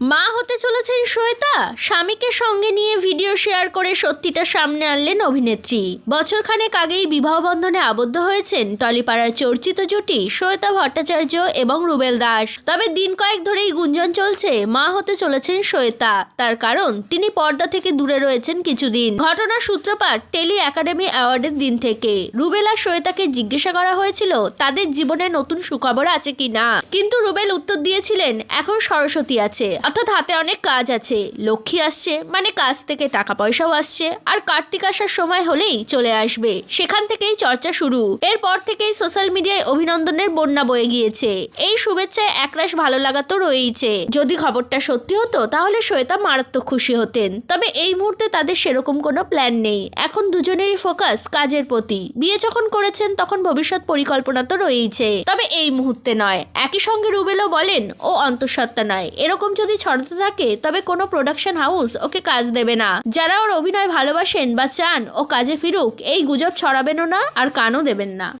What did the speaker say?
মা হতে চলেছেন শ্বেতা। স্বামীকে সঙ্গে নিয়ে ভিডিও শেয়ার করে সত্যিটা সামনে আনলেন অভিনেত্রী। বছরখানেক আগেই বিবাহ বন্ধনে আবদ্ধ হয়েছেন টলিপাড়ার চর্চিত জুটি শ্বেতা ভট্টাচার্য এবং রুবেল দাস। তবে দিন কয়েক ধরেই গুঞ্জন চলছে, মা হতে চলেছেন শ্বেতা। তার কারণ, তিনি পর্দা থেকে দূরে রয়েছেন কিছুদিন। ঘটনার সূত্রপাত টেলি একাডেমি অ্যাওয়ার্ডের দিন থেকে। রুবেল আর শ্বেতাকে জিজ্ঞাসা করা হয়েছিল, তাদের জীবনে নতুন সুখবর আছে কিনা? কিন্তু রুবেল উত্তর দিয়েছিলেন, এখন সরস্বতী আছে। অর্থাৎ হাতে অনেক কাজ আছে। লক্ষ্মী আসছে মানে কাজ থেকে টাকা পয়সাও আসছে, আর কার্তিক আসার সময় হলেই চলে আসবে। সেখান থেকেই চর্চা শুরু। এরপর থেকেই সোশ্যাল মিডিয়ায় অভিনন্দনের বন্যা বয়ে গিয়েছে। এই শুভেচ্ছায় একরাশ ভালো লাগা তো রয়েইছে। যদি খবরটা সত্যি হতো, তাহলে শ্বেতা মারাত্মক খুশি হতেন। তবে এই মুহূর্তে তাদের সেরকম কোনো প্ল্যান নেই। এখন দুজনেরই ফোকাস কাজের প্রতি। বিয়ে যখন করেছেন, তখন ভবিষ্যৎ পরিকল্পনা তো রয়েইছে। তবে এই মুহূর্তে নয়। একই সঙ্গে রুবেলও বলেন, ও অন্তঃসত্ত্বা নয়। এরকম যদি ছড়াতে থাকে, তবে কোনো প্রোডাকশন হাউস ওকে কাজ দেবে না। যারা ওর অভিনয় ভালোবাসেন বা চান, ও কাজে ফিরুক, এই গুজব ছড়াবেনও না আর কানও দেবেন না।